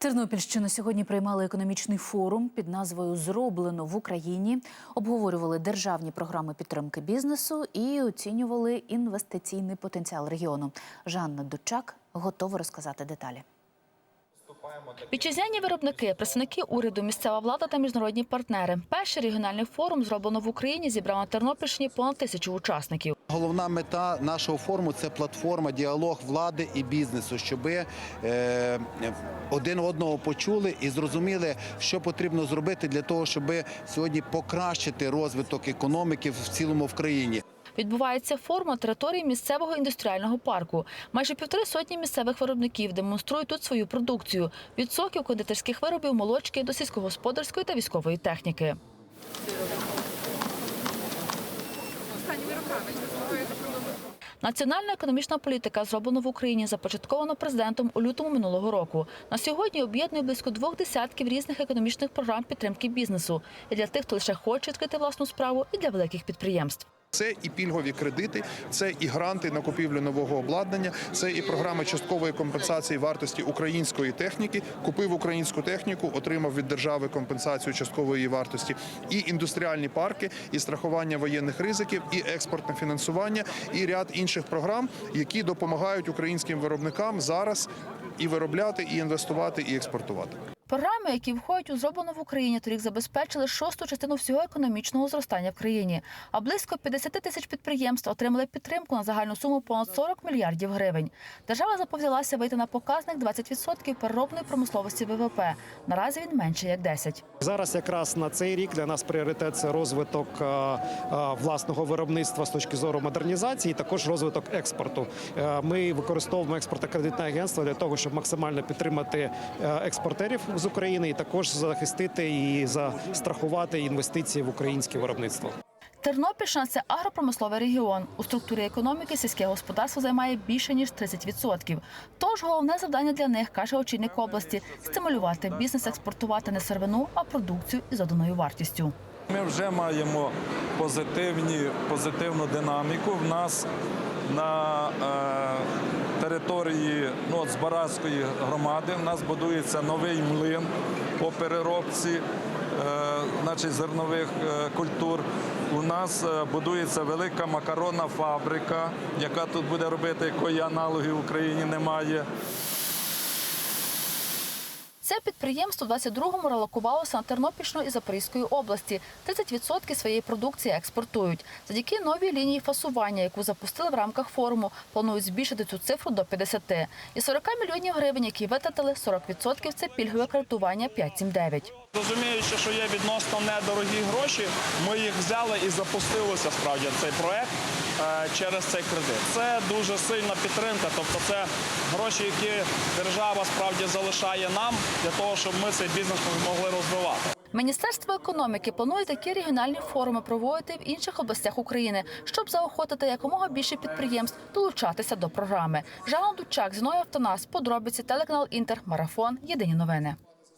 Тернопільщину сьогодні приймали економічний форум під назвою Зроблено в Україні. Обговорювали державні програми підтримки бізнесу і оцінювали інвестиційний потенціал регіону. Жанна Дучак готова розказати деталі. Вітчизняні виробники, представники уряду, місцева влада та міжнародні партнери. Перший регіональний форум зроблено в Україні. Зібрав на Тернопільщині понад тисячу учасників. Головна мета нашого форуму це платформа, діалог влади і бізнесу, щоб е, один одного почули і зрозуміли, що потрібно зробити для того, щоб сьогодні покращити розвиток економіки в цілому в країні. Відбувається форум на території місцевого індустріального парку. Майже півтори сотні місцевих виробників демонструють тут свою продукцію від соків, кондитерських виробів, молочки до сільськогосподарської та військової техніки. Національна економічна політика зроблена в Україні, започатковано президентом у лютому минулого року. На сьогодні об'єднує близько двох десятків різних економічних програм підтримки бізнесу і для тих, хто лише хоче відкрити власну справу, і для великих підприємств. Це і пільгові кредити, це і гранти на купівлю нового обладнання, це і програми часткової компенсації вартості української техніки. Купив українську техніку, отримав від держави компенсацію часткової вартості, і індустріальні парки, і страхування воєнних ризиків, і експортне фінансування, і ряд інших програм, які допомагають українським виробникам зараз і виробляти, і інвестувати, і експортувати. Програми, які входять у зроблено в Україні, торік забезпечили шосту частину всього економічного зростання в країні. А близько 50 тисяч підприємств отримали підтримку на загальну суму понад 40 мільярдів гривень. Держава заповзялася вийти на показник 20% переробної промисловості ВВП. Наразі він менше як 10%. Зараз якраз на цей рік для нас пріоритет це розвиток е, е, власного виробництва з точки зору модернізації, і також розвиток експорту. Е, Ми використовуємо експортно-кредитне агентство для того, щоб максимально підтримати експортерів з України і також захистити і застрахувати інвестиції в українське виробництво. Тернопільщина це агропромисловий регіон. У структурі економіки сільське господарство займає більше ніж 30%. Тож головне завдання для них, каже очільник області, стимулювати бізнес експортувати не сировину, а продукцію із доданою вартістю. Ми вже маємо позитивні, позитивну динаміку. В нас на е, території ну, от Збаразької громади в нас будується новий млин по переробці е, значить, зернових е, культур. У нас е, будується велика макаронна фабрика, яка тут буде робити, якої аналогів в Україні немає. Це підприємство в 22-му релокувалося на Тернопільщину і Запорізької області. 30% своєї продукції експортують. Завдяки новій лінії фасування, яку запустили в рамках форуму, планують збільшити цю цифру до 50. І 40 мільйонів гривень, які витратили, 40% – це пільгове кредитування 579. Розуміючи, що є відносно недорогі гроші, ми їх взяли і запустилися справді цей проект е, через цей кредит. Це дуже сильна підтримка, тобто це гроші, які держава справді залишає нам для того, щоб ми цей бізнес могли розвивати. Міністерство економіки планує такі регіональні форуми проводити в інших областях України, щоб заохотити якомога більше підприємств долучатися до програми. Жанна Дучак, Зіною Автонас, подробиці, телеканал Інтер, Марафон. Єдині новини.